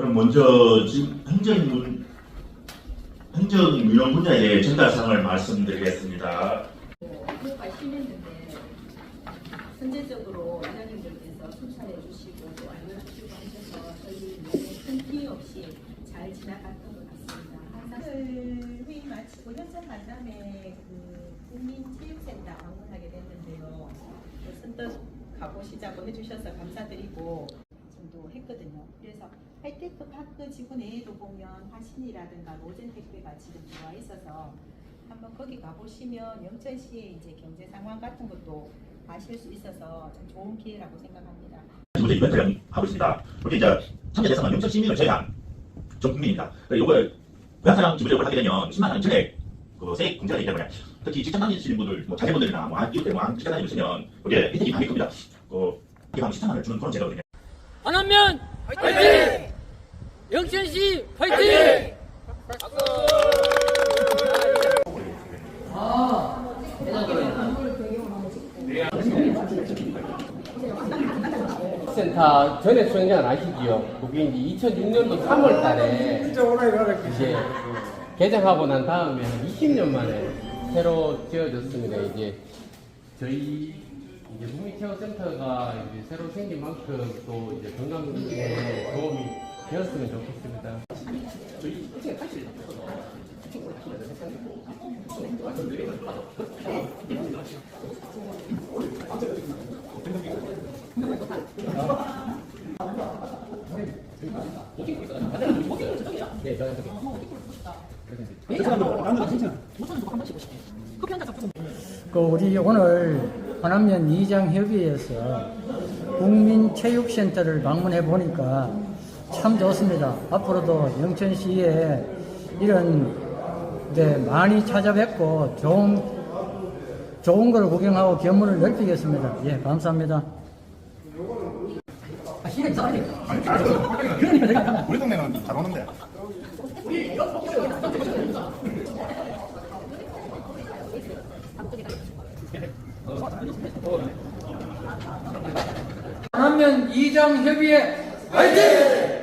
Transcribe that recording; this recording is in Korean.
그럼 먼저 지금 행정문 행정운영 분야의 전달사항을 말씀드리겠습니다. 효과 심했는데 선제적으로 이장님들께서 순찰해 주시고 또 알려주시고 하셔서 저희 큰 피해 없이 잘 지나갔던 것 같습니다. 항상 오늘 회의 마치고 현장 만남에 그 국민체육센터 방문하게 됐는데요. 그 선뜻 가보시자고 해주셔서 감사드리고. 하이테크 파크 지구 내에도 보면 화신이라든가 로젠 택배가 지금 들어와 있어서 한번 거기 가보시면 영천시의 이제 경제 상황 같은 것도 아실 수 있어서 참 좋은 기회라고 생각합니다. 지금 이벤트를 하고 있습니다. 우리 이제 참여 대상은 영천 시민을 제외한 전 국민입니다. 이걸 고향사랑 지불력을 하게 되면 10만 원 전액 그 세액 공제가 되기 때문에 특히 직장 다니시는 분들, 뭐 자제분들이나 뭐 이웃 때뭐 직장 다니고 있으면 그게 혜택이 많이 큽니다. 그 이게 한 13만 원을 주는 그런 제도거든요. 안하면 화이팅! 영천시 화이팅! 센터 전에 수행장 아시지요? 그게 이제 2006년도 3월 달에 이제 개장하고 난 다음에 한 20년 만에 새로 지어졌습니다. 이제 저희 이제 국민체육센터가 이제 새로 생긴 만큼 또 이제 건강에 도움이 되었으면 좋겠습니다. 네, 저는 그 우리 오늘 관암면 이장 협의회에서 국민체육센터를 방문해 보니까 참 좋습니다. 앞으로도 영천시에 이런 데 많이 찾아뵙고 좋은 좋은 걸 구경하고 견문을 넓히겠습니다. 예, 감사합니다. 우리 동네는 잘 오는데. 관암면 이장 협의회 화이팅!